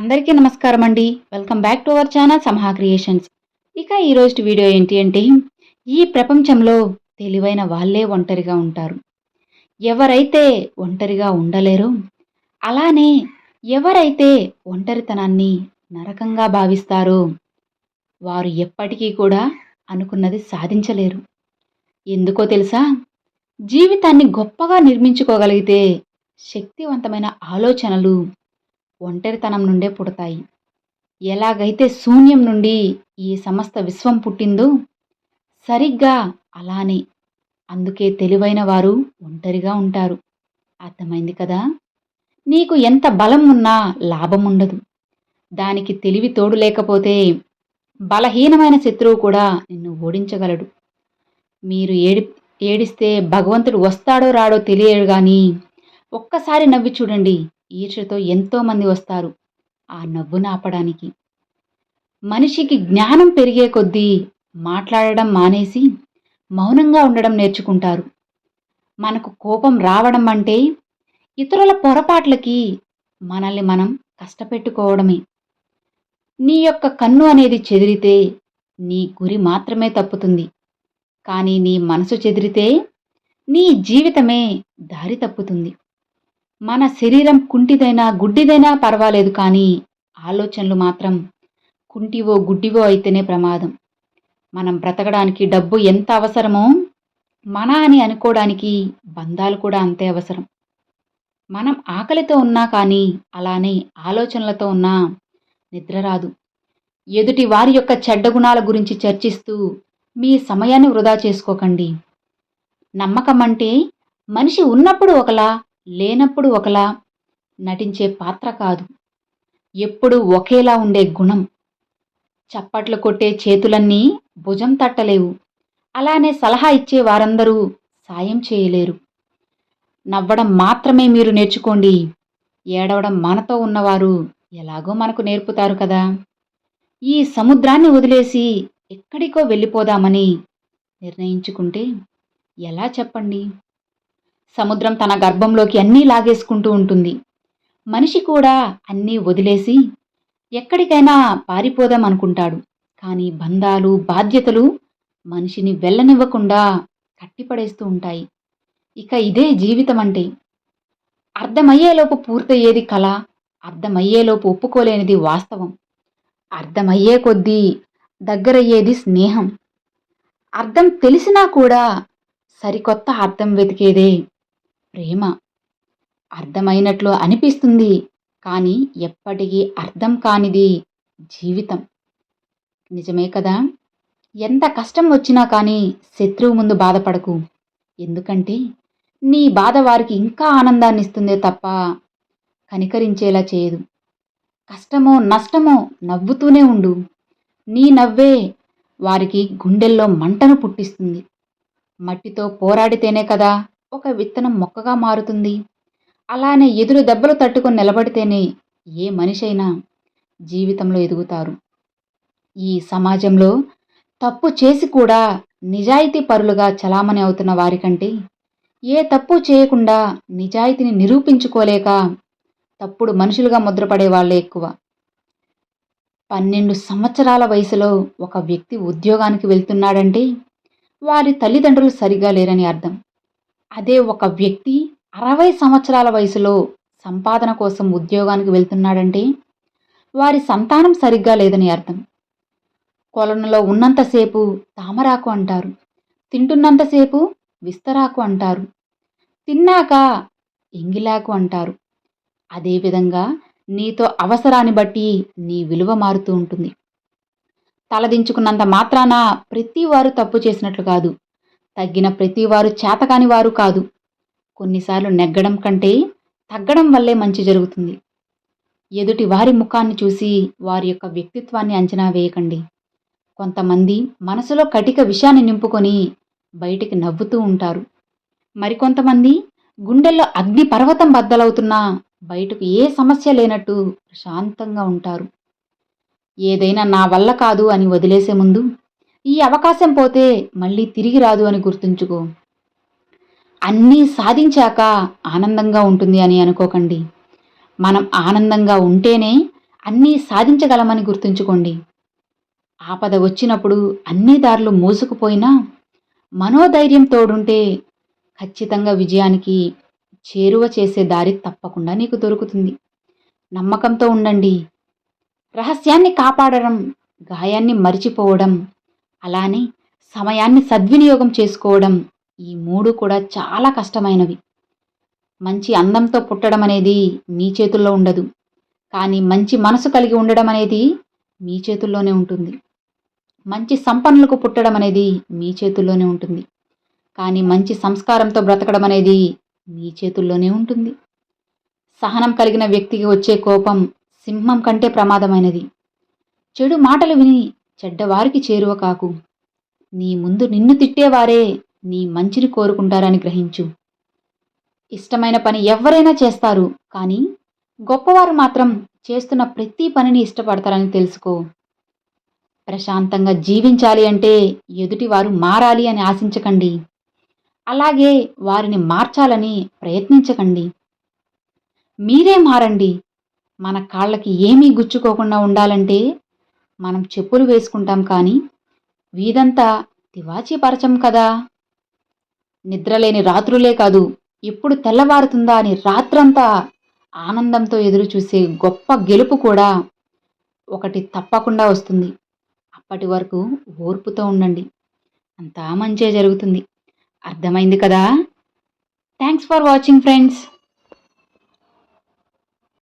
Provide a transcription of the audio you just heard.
అందరికీ నమస్కారం అండి. Welcome back to our channel Samaha creations. ఇక ఈరోజు వీడియో ఏంటి అంటే ఈ ప్రపంచంలో తెలివైన వాళ్ళే ఒంటరిగా ఉంటారు. ఎవరైతే ఒంటరిగా ఉండలేరో అలానే ఎవరైతే ఒంటరితనాన్ని నరకంగా భావిస్తారో వారు ఎప్పటికీ కూడా అనుకున్నది సాధించలేరు. ఎందుకో తెలుసా? జీవితాన్ని గొప్పగా నిర్మించుకోగలిగితే శక్తివంతమైన ఆలోచనలు ఒంటరితనం నుండే పుడతాయి. ఎలాగైతే శూన్యం నుండి ఈ సమస్త విశ్వం పుట్టిందో సరిగ్గా అలానే అందుకే తెలివైన వారు ఒంటరిగా ఉంటారు. అర్థమైంది కదా? నీకు ఎంత బలం ఉన్నా లాభం ఉండదు. దానికి తెలివి తోడు లేకపోతే బలహీనమైన శత్రువు కూడా నిన్ను ఓడించగలడు. మీరు ఏడి ఏడిస్తే భగవంతుడు వస్తాడో రాడో తెలియడు కానీ ఒక్కసారి నవ్వి చూడండి. ఈర్షతో ఎంతోమంది వస్తారు ఆ నవ్వును ఆపడానికి మనిషికి జ్ఞానం పెరిగే కొద్దీ మాట్లాడడం మానేసి మౌనంగా ఉండడం నేర్చుకుంటారు. మనకు కోపం రావడం అంటే ఇతరుల పొరపాట్లకి మనల్ని మనం కష్టపెట్టుకోవడమే. నీ యొక్క కన్ను అనేది చెదిరితే నీ గురి మాత్రమే తప్పుతుంది. కానీ నీ మనసు చెదిరితే నీ జీవితమే దారి తప్పుతుంది. మన శరీరం కుంటిదైనా గుడ్డిదైనా పర్వాలేదు కానీ ఆలోచనలు మాత్రం కుంటివో గుడ్డివో అయితేనే ప్రమాదం. మనం బ్రతకడానికి డబ్బు ఎంత అవసరమో మన అని అనుకోవడానికి బంధాలు కూడా అంతే అవసరం. మనం ఆకలితో ఉన్నా కానీ అలానే ఆలోచనలతో ఉన్నా నిద్ర రాదు. ఎదుటి వారి యొక్క చెడ్డ గుణాల గురించి చర్చిస్తూ మీ సమయాన్ని వృధా చేసుకోకండి. నమ్మకం అంటే మనిషి ఉన్నప్పుడు ఒకలా లేనప్పుడు ఒకలా నటించే పాత్ర కాదు. ఎప్పుడు ఒకేలా ఉండే గుణం. చప్పట్లు కొట్టే చేతులన్నీ భుజం తట్టలేవు. అలానే సలహా ఇచ్చే వారందరూ సాయం చేయలేరు. నవ్వడం మాత్రమే మీరు నేర్చుకోండి. ఏడవడం మనతో ఉన్నవారు ఎలాగో మనకు నేర్పుతారు కదా. ఈ సముద్రాన్ని వదిలేసి ఎక్కడికో వెళ్ళిపోదామని నిర్ణయించుకుంటే ఎలా చెప్పండి? సముద్రం తన గర్భంలోకి అన్నీ లాగేసుకుంటూ ఉంటుంది. మనిషి కూడా అన్నీ వదిలేసి ఎక్కడికైనా పారిపోదాం అనుకుంటాడు. కానీ బంధాలు బాధ్యతలు మనిషిని వెళ్ళనివ్వకుండా కట్టిపడేస్తూ ఉంటాయి. ఇక ఇదే జీవితం అంటే. అర్థమయ్యేలోపు పూర్తయ్యేది కళ అర్థమయ్యేలోపు ఒప్పుకోలేనిది వాస్తవం. అర్థమయ్యే కొద్దీ దగ్గరయ్యేది స్నేహం. అర్థం తెలిసినా కూడా సరికొత్త అర్థం వెతికేదే ప్రేమ. అర్థమైనట్లు అనిపిస్తుంది కానీ ఎప్పటికీ అర్థం కానిది జీవితం. నిజమే కదా? ఎంత కష్టం వచ్చినా కానీ శత్రువు ముందు బాధపడకు. ఎందుకంటే నీ బాధ వారికి ఇంకా ఆనందాన్ని ఇస్తుందే తప్ప కనికరించేలా చేయదు. కష్టమో నష్టమో నవ్వుతూనే ఉండు. నీ నవ్వే వారికి గుండెల్లో మంటను పుట్టిస్తుంది. మట్టితో పోరాడితేనే కదా ఒక విత్తనం మొక్కగా మారుతుంది. అలానే ఎదురు దెబ్బలు తట్టుకొని నిలబడితేనే ఏ మనిషైనా జీవితంలో ఎదుగుతారు. ఈ సమాజంలో తప్పు చేసి కూడా నిజాయితీ పరులుగా చలామణి అవుతున్న వారికంటే ఏ తప్పు చేయకుండా నిజాయితీని నిరూపించుకోలేక తప్పుడు మనుషులుగా ముద్రపడే వాళ్ళే ఎక్కువ. పన్నెండు సంవత్సరాల వయసులో ఒక వ్యక్తి ఉద్యోగానికి వెళ్తున్నాడంటే వారి తల్లిదండ్రులు సరిగా లేరని అర్థం. అదే ఒక వ్యక్తి అరవై సంవత్సరాల వయసులో సంపాదన కోసం ఉద్యోగానికి వెళ్తున్నాడంటే వారి సంతానం సరిగ్గా లేదని అర్థం. కొలనులో ఉన్నంతసేపు తామరాకు అంటారు తింటున్నంతసేపు విస్తరాకు అంటారు తిన్నాక ఎంగిలాకు అంటారు. అదేవిధంగా నీతో అవసరాన్ని బట్టి నీ విలువ మారుతూ ఉంటుంది. తలదించుకున్నంత మాత్రాన ప్రతి వారు తప్పు చేసినట్లు కాదు. తగ్గిన ప్రతివారు చేతకాని వారు కాదు. కొన్నిసార్లు నెగ్గడం కంటే తగ్గడం వల్లే మంచి జరుగుతుంది. ఎదుటి వారి ముఖాన్ని చూసి వారి యొక్క వ్యక్తిత్వాన్ని అంచనా వేయకండి. కొంతమంది మనసులో కటిక విషయాన్ని నింపుకొని బయటికి నవ్వుతూ ఉంటారు. మరికొంతమంది గుండెల్లో అగ్ని పర్వతం బద్దలవుతున్నా బయటకు ఏ సమస్య లేనట్టు శాంతంగా ఉంటారు. ఏదైనా నా వల్ల కాదు అని వదిలేసే ముందు ఈ అవకాశం పోతే మళ్ళీ తిరిగి రాదు అని గుర్తుంచుకో. అన్నీ సాధించాక ఆనందంగా ఉంటుంది అని అనుకోకండి. మనం ఆనందంగా ఉంటేనే అన్నీ సాధించగలమని గుర్తుంచుకోండి. ఆపద వచ్చినప్పుడు అన్ని దారులు మోసుకుపోయినా మనోధైర్యం తోడుంటే ఖచ్చితంగా విజయానికి చేరువ చేసే దారి తప్పకుండా నీకు దొరుకుతుంది. నమ్మకంతో ఉండండి. రహస్యాన్ని కాపాడడం గాయాన్ని మరిచిపోవడం అలానే సమయాన్ని సద్వినియోగం చేసుకోవడం ఈ మూడు కూడా చాలా కష్టమైనవి. మంచి అందంతో పుట్టడం అనేది మీ చేతుల్లో ఉండదు. కానీ మంచి మనసు కలిగి ఉండడం అనేది మీ చేతుల్లోనే ఉంటుంది. మంచి సంపన్నులకు పుట్టడం అనేది మీ చేతుల్లోనే ఉంటుంది. కానీ మంచి సంస్కారంతో బ్రతకడం అనేది మీ చేతుల్లోనే ఉంటుంది. సహనం కలిగిన వ్యక్తికి వచ్చే కోపం సింహం కంటే ప్రమాదమైనది. చెడు మాటలు విని చెడ్డవారికి చేరువ కాకు. నీ ముందు నిన్ను తిట్టేవారే నీ మంచిని కోరుకుంటారని గ్రహించు. ఇష్టమైన పని ఎవరైనా చేస్తారు కానీ గొప్పవారు మాత్రం చేస్తున్న ప్రతి పనిని ఇష్టపడతారని తెలుసుకో. ప్రశాంతంగా జీవించాలి అంటే ఎదుటివారు మారాలి అని ఆశించకండి. అలాగే వారిని మార్చాలని ప్రయత్నించకండి. మీరే మారండి. మన కాళ్ళకి ఏమీ గుచ్చుకోకుండా ఉండాలంటే మనం చెప్పులు వేసుకుంటాం కానీ వీధంతా తివాచీపరచం కదా. నిద్రలేని రాత్రులే కాదు ఎప్పుడు తెల్లవారుతుందా అని రాత్రంతా ఆనందంతో ఎదురు చూసే గొప్ప గెలుపు కూడా ఒకటి తప్పకుండా వస్తుంది. అప్పటి వరకు ఓర్పుతో ఉండండి. అంతా మంచే జరుగుతుంది. అర్థమైంది కదా? Thanks for watching friends.